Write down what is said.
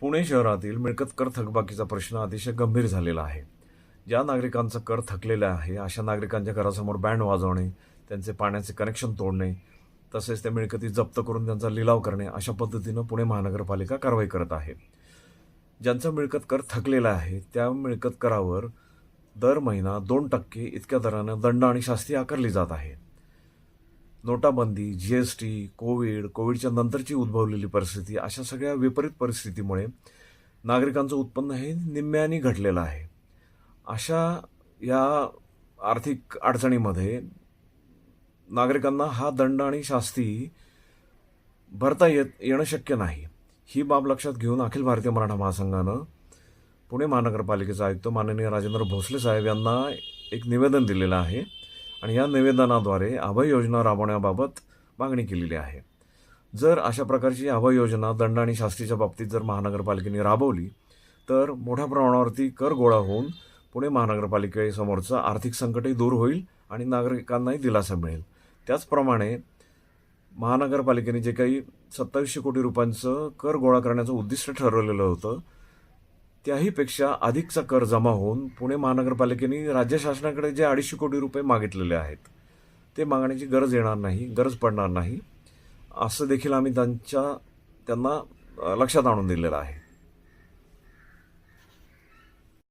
पुणे शहरातील मिळकत कर थकबाकीचा प्रश्न अतिशय गंभीर झालेला आहे. ज्या नागरिकांचा कर थकलेला आहे अशा नागरिकांच्या घरासमोर बँड वाजवणे त्यांचे पाण्याचे कनेक्शन तोडणे तसेच त्या मिळकती जप्त करून त्यांचा लिलाव करणे अशा पद्धतीनं पुणे महानगरपालिका कारवाई करत आहे. ज्यांचा मिळकत कर थकलेला आहे त्या मिळकत करावर दर महिना दोन टक्के इतक्या दरानं दंड आणि शास्ती आकारली जात आहे. नोटाबंदी जी एस टी कोविड कोविडच्या नंतरची उद्भवलेली परिस्थिती अशा सगळ्या विपरीत परिस्थितीमुळे नागरिकांचं उत्पन्न हे निम्म्याने घटलेलं आहे. अशा या आर्थिक अडचणीमध्ये नागरिकांना हा दंड आणि शास्ती भरता येत येणं शक्य नाही. ही बाब लक्षात घेऊन अखिल भारतीय मराठा महासंघानं पुणे महानगरपालिकेचे आयुक्त माननीय राजेंद्र भोसले साहेब यांना एक निवेदन दिलेलं आहे. आणि या निवेदनाद्वारे अभय योजना राबवण्याबाबत मागणी केलेली आहे. जर अशा प्रकारची अभय योजना दंड आणि शास्तीच्या बाबतीत जर महानगरपालिकेने राबवली तर मोठ्या प्रमाणावरती कर गोळा होऊन पुणे महानगरपालिकेसमोरचं आर्थिक संकटही दूर होईल आणि नागरिकांनाही दिलासा मिळेल. त्याचप्रमाणे महानगरपालिकेने जे काही सत्तावीसशे कोटी रुपयांचं कर गोळा करण्याचं उद्दिष्ट ठरवलेलं होतं त्याहीपेक्षा अधिकचा कर जमा होऊन पुणे महानगरपालिकेने राज्य शासनाकडे जे अडीचशे कोटी रुपये मागितलेले आहेत ते मागण्याची गरज येणार नाही गरज पडणार नाही असं देखील आम्ही त्यांच्या त्यांना लक्षात आणून दिलेलं आहे.